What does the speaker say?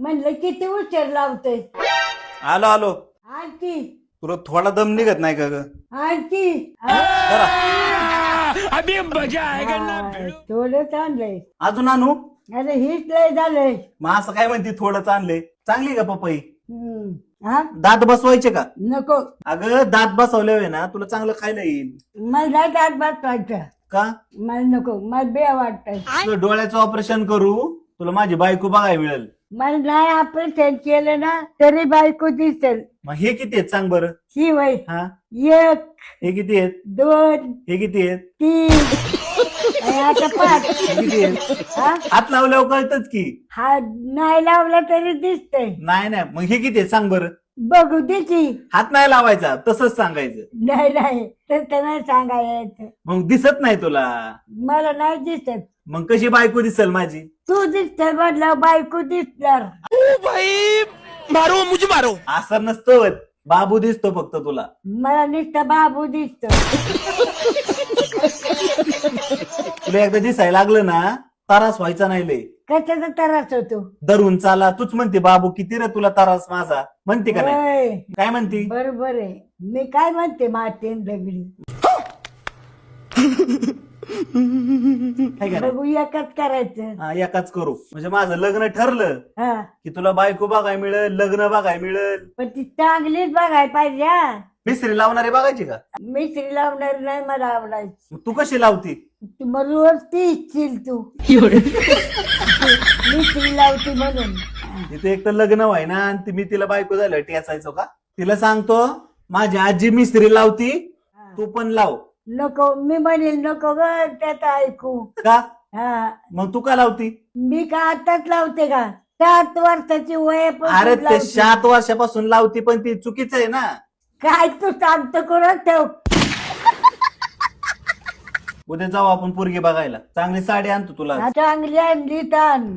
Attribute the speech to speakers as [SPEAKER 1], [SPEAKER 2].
[SPEAKER 1] म्हणलं किती उशीर लावतोय?
[SPEAKER 2] आलो आलो.
[SPEAKER 1] आणखी.
[SPEAKER 2] तुला थोडा दम निघत नाही का ग?
[SPEAKER 1] आणखी. थोडंच आणलंय.
[SPEAKER 2] अजून आणू?
[SPEAKER 1] अरे हीच लय झालंय.
[SPEAKER 2] मग असं काय म्हणते थोडंच आणलंय. चांगली का पपई?
[SPEAKER 1] हम्म. हा?
[SPEAKER 2] दात बसवायचे का?
[SPEAKER 1] नको.
[SPEAKER 2] अगं दात बसवल्यावर ना तुला चांगलं खायला येईल.
[SPEAKER 1] मला नाही दात बसवायचं.
[SPEAKER 2] का?
[SPEAKER 1] मला नको मला बे वाटतंय.
[SPEAKER 2] तुला डोळ्याचं ऑपरेशन करू तुला माझी बायको बघायला मिळेल.
[SPEAKER 1] मला नाही ऑपरेशन केलं ना तरी बायको दिसेल.
[SPEAKER 2] मग हे किती आहेत? सांग बरं.
[SPEAKER 1] ही वय
[SPEAKER 2] हा?
[SPEAKER 1] एक
[SPEAKER 2] हे किती आहेत?
[SPEAKER 1] दोन
[SPEAKER 2] हे किती आहेत?
[SPEAKER 1] तीन. आणि आता पाच.
[SPEAKER 2] किती आहेत?
[SPEAKER 1] हा?
[SPEAKER 2] हात लावल्यावर कळतच की.
[SPEAKER 1] हा नाही लावला तरी दिसतंय.
[SPEAKER 2] नाही नाही. मग हे किती आहेत? सांग बरं.
[SPEAKER 1] बघू दे की.
[SPEAKER 2] हात नाही लावायचा तसंच सांगायचं.
[SPEAKER 1] नाही नाही तर नाही सांगायचं.
[SPEAKER 2] मग दिसत नाही तुला?
[SPEAKER 1] मला नाही दिसत.
[SPEAKER 2] मग कशी बायको दिसल माझी?
[SPEAKER 1] तू दिसत म्हटलं बायको दिसणार.
[SPEAKER 3] मारो मुझे मारो.
[SPEAKER 2] असं नसतं होत. बाबू दिसतो फक्त तुला.
[SPEAKER 1] मला नुसतं बाबू दिसतो
[SPEAKER 2] तुला एकदा दिसायला लागलं ना तारास व्हायचा नाही लय.
[SPEAKER 1] कशाचा त्रास होतो
[SPEAKER 2] धरून चाला तूच म्हणते बाबू किती रे तुला तारास माझा? म्हणते का नाही?
[SPEAKER 1] होय,
[SPEAKER 2] काय म्हणते?
[SPEAKER 1] बरोबर आहे. मी काय म्हणते मातेन दगडी
[SPEAKER 2] काय का नाही?
[SPEAKER 1] बघू एकच करायचं.
[SPEAKER 2] हा, एकाच करू. म्हणजे माझं लग्न ठरलं
[SPEAKER 1] हा.
[SPEAKER 2] की तुला बायको बघायला मिळेल लग्न बघायला मिळेल.
[SPEAKER 1] पण ती चांगलीच बघायला पाहिजे हा.
[SPEAKER 2] मिस्त्री लावणारी बघायची का?
[SPEAKER 1] मिस्त्री लावणार नाही मला आवडायची.
[SPEAKER 2] मग तू कशी लावती?
[SPEAKER 1] तू रोज ती. इच्छील तू मिस्त्री लावती म्हणून.
[SPEAKER 2] तिथे एक तर लग्न व्हाय ना आणि ती- मी तिला बायको झालं टेचायचो का? तिला सांगतो माझी आजी मिस्त्री लावती तू पण लाव.
[SPEAKER 1] नको मी म्हणेल नको ग त्यात ऐकू.
[SPEAKER 2] का?
[SPEAKER 1] हा.
[SPEAKER 2] मग तू का लावती?
[SPEAKER 1] मी का आताच लावते का? सात वर्षाची वय
[SPEAKER 2] अरे ते सात वर्षापासून लावती पण ती चुकीचं आहे ना.
[SPEAKER 1] काय तू सांगतो कोणा ठेव.
[SPEAKER 2] उद्या जाऊ आपण पोरगी बघायला. चांगली साडी आणतो तुला
[SPEAKER 1] चांगली आणली ताण